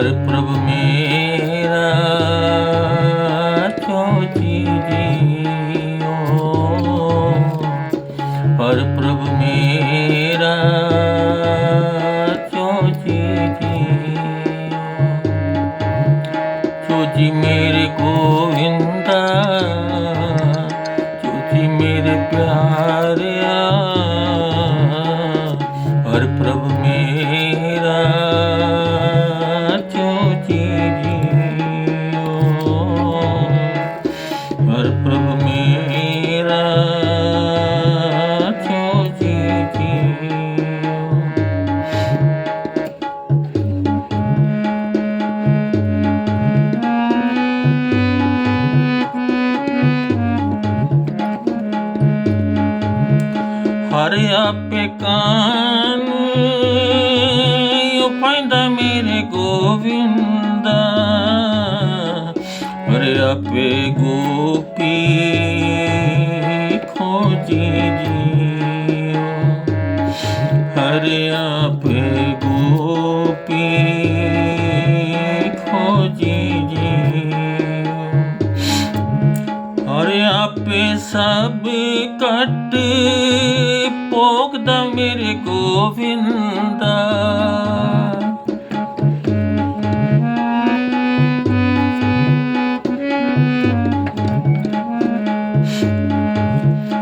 ਹਰ ਪ੍ਰਭ ਮੇਰਾ ਚੋਜੀ ਜੀਓ ਹਰ ਪ੍ਰਭ ਮੇਰਾ ਚੋਜੀ ਜੀਓ ਚੋਜੀ ਮੇਰੇ ਗੋਵਿੰਦਾ ਹਰ ਆਪੇ ਕਾਨ। ਉਹ ਪੈਂਦਾ ਮੇਰੇ ਗੋਵਿੰਦਾ ਹਰ ਆਪੇ ਗੋਪੀ ਖੋਜੀ ਜੀਓ ਹਰ ਮੇਰੇ ਗੋਵਿੰਦਾ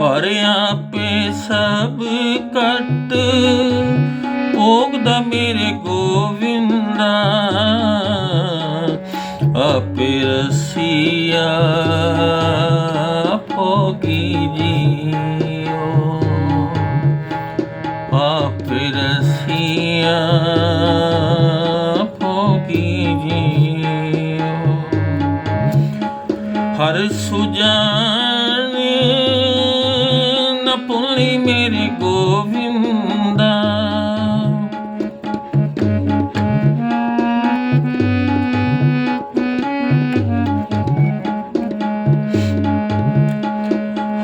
ਔਰ ਆਪੇ ਸਭ ਕੱਟ ਭੋਗਦਾ ਮੇਰੇ ਗੋਵਿੰਦਾ ਆਪੇ ਰਸੀਆ ਹਰ ਸੁਜਾਨ ਨ ਭੁੱਲੀ ਮੇਰੇ ਗੋਵਿੰਦਾ।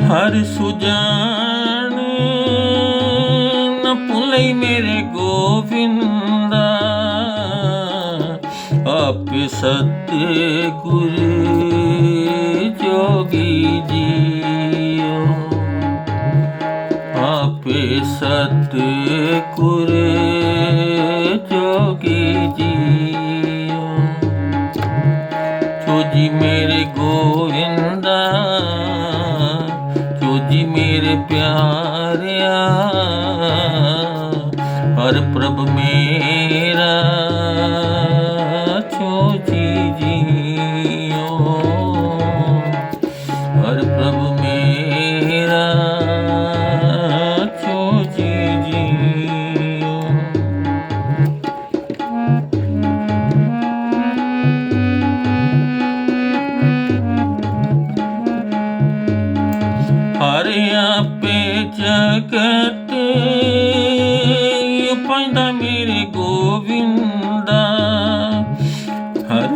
ਹਰ ਸੁਜਾਨ ਨ ਭੁੱਲੀ ਮੇਰੇ ਗੋਵਿੰਦਾ। ਆਪੇ ਸਤਿ ਗੁਰ ਜੋਗੀ ਜੀਓ। ਆਪੇ ਸਤਿ ਗੁਰ ਜੋਗੀ ਜੀਓ। ਚੋਜੀ ਮੇਰੇ ਗੋਵਿੰਦਾ, ਚੋਜੀ ਮੇਰੇ ਪਿਆਰਿਆ। ਹਰ ਪ੍ਰਭ ਮੇਰਾ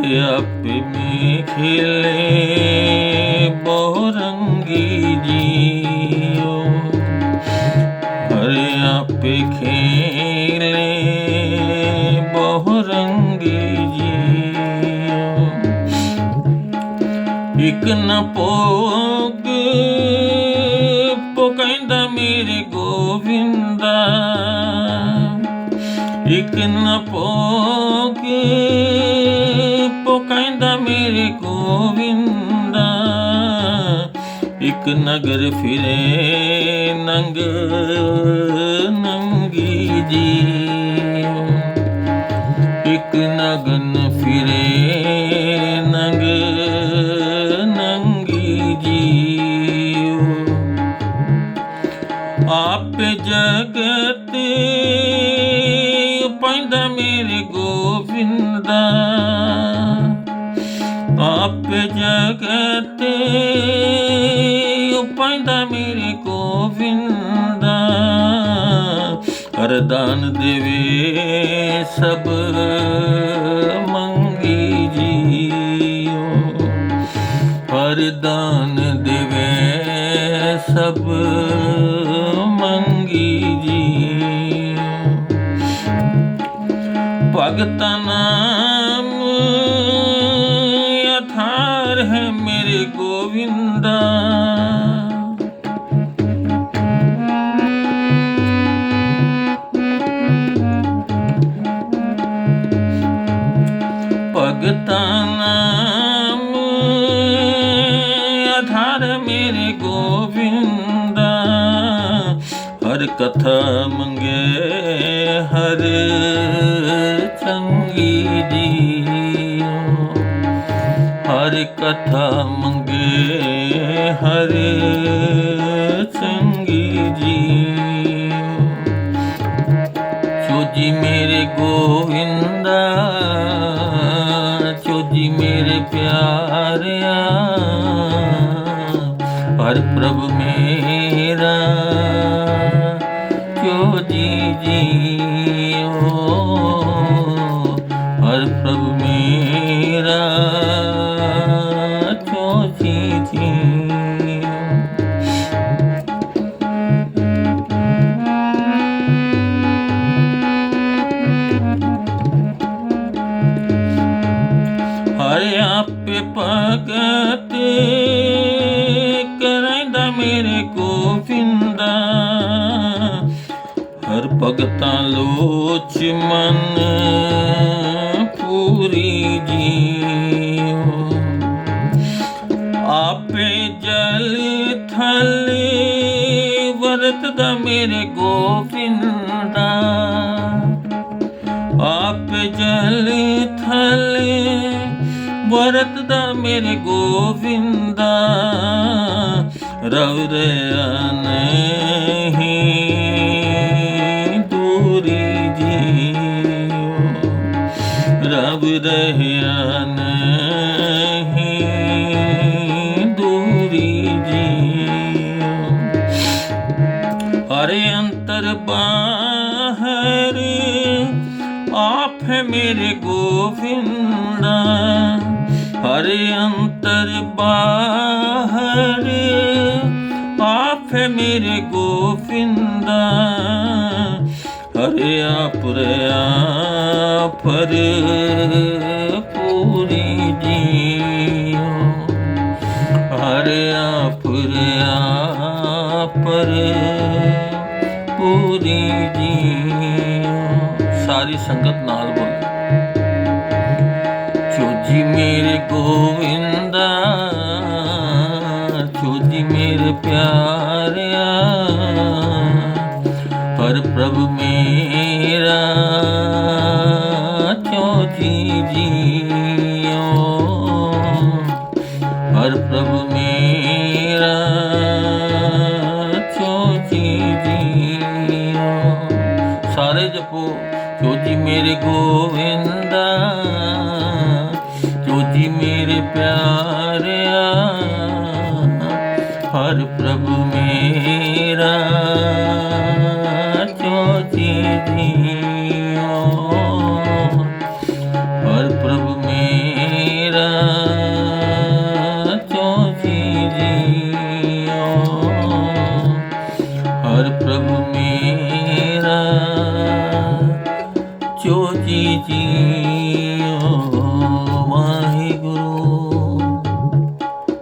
ਹਰ ਆਪੇ ਮੇ ਖੇਲੇ ਬਹੁ ਰੰਗੀ ਜੀਓ। ਹਰ ਆਪੇ ਖੇਲੇ ਬਹੁ ਰੰਗੀ ਜੀਓ। ਇਕ ਨ ਭੋਗ ਪਕਾਇੰਦਾ ਮੇਰੇ ਗੋਵਿੰਦਾ। ਇਕ ਨ ਗੋਵਿੰਦਾ, ਇਕ ਨਗਰ ਫਿਰੇ ਨੰਗ, ਨੰਗੀ ਜੀ। ਇਕ ਨਗਨ ਫਿਰੇ ਨੰਗ, ਨੰਗੀ ਜੀ। ਆਪ ਜਗਤ ਪੈਂਦਾ ਮੇਰੇ ਗੋਵਿੰਦਾ। ਆਪ ਜਗਤ ਪੈਂਦਾ ਮੇਰੇ ਗੋਵਿੰਦਾ। ਅਰਦਾਨ ਦੇਵੇ ਸਭ ਮੰਗੀ ਜੀਓ। ਵਰਦਾਨ ਦੇਵੇ ਸਭ ਮੰਗੀ ਜੀ ਭਗਤਨਾ ਮੇਰੇ ਗੋਵਿੰਦਾ ਭਗਤਾ ਨਾਮ ਆਧਾਰ ਮੇਰੇ ਗੋਵਿੰਦਾ ਹਰ ਕਥਾ ਕਥਾ ਮੰਗੇ ਹਰੇ ਸੰਗੀ ਜੀ ਚੋਜੀ ਮੇਰੇ ਗੋਵਿੰਦ ਮਨ ਪੂਰੀ ਜੀਓ। ਆਪੇ ਜਲ ਥਲ ਵਰਤਦਾ ਮੇਰੇ ਗੋਵਿੰਦਾ। ਆਪੇ ਜਲ ਥਲ ਵਰਤਦਾ ਮੇਰੇ ਗੋਬਿੰਦਾ ਰਵ ਰਿਆ ਨਹੀਂ ਰਹਿਆ ਨਹੀਂ ਦੂਰੀ ਜੀਓ। ਹਰੇ ਅੰਤਰ ਬਾਹਰ ਆਪ ਮੇਰੇ ਗੋਵਿੰਦਾ। ਹਰੇ ਅੰਤਰ ਬਾਹਰ ਆਪ ਮੇਰੇ ਗੋਵਿੰਦਾ। ਹਰੇ ਆਪ ਰਿਆ ਪਰ ਪੂਰੀ ਜੀਓ ਹਰਿਆ ਆਪਰ ਪਰ ਪੂਰੀ ਜੀਓ ਸਾਰੀ ਸੰਗਤ ਨਾਲ ਬੋਲ। ਚੋਜੀ ਮੇਰੇ ਗੋਵਿੰਦਾ, ਚੋਜੀ ਮੇਰੇ ਪਿਆਰ।